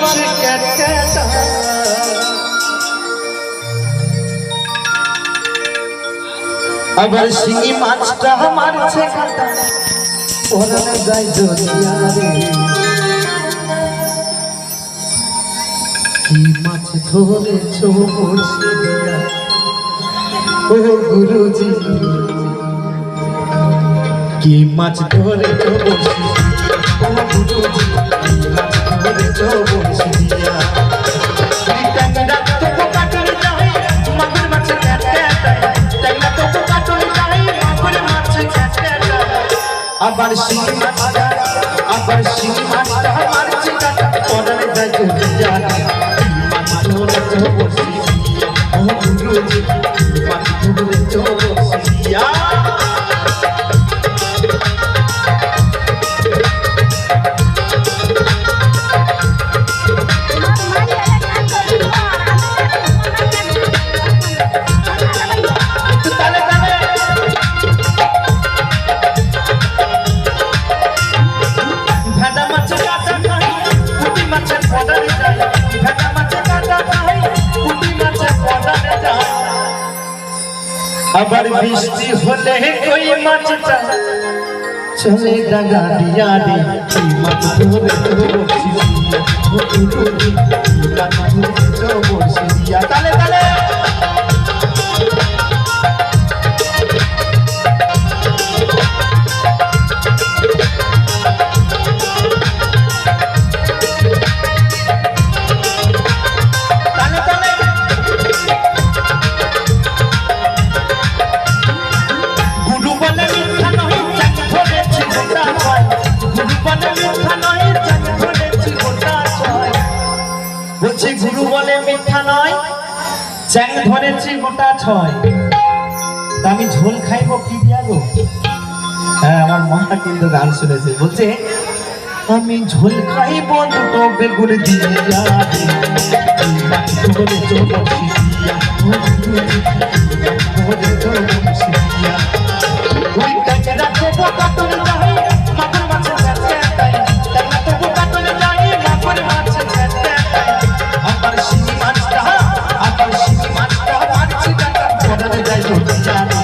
মাছে ক্যাটক্যাটা আবার শিঙি মাছটা মারছে কাটা ওরা যায় জড়িয়া রে কি মাছ ধরেছ বড়শি ও গুরুজি। কি মাছ ধরেছ বড়শি ও গুরুজি কি মাছ ধরেছ আবার শিখি মাছটা আবার শিখি মাছটা মারছে মাছ ধরেছ বড়শি আবার বৃষ্টি হলে কই মাছটা চলে ডাগা দিয়া রে। কি মাছ ধরে ধরে ধরছি দিয়া। তালে বলছি, গুরু বলে মিথ্যা নয়, চ্যাং ধরেছি গোটা ছয়। আমি ঝোল খাইবো, কি দিয়া গো হ্যাঁ আমার মা কিন্তু গান শুনেছে। বলছে, আমি ঝোল খাইব, দুটো বেগুন দিয়া দিয়া পড়ালে যাই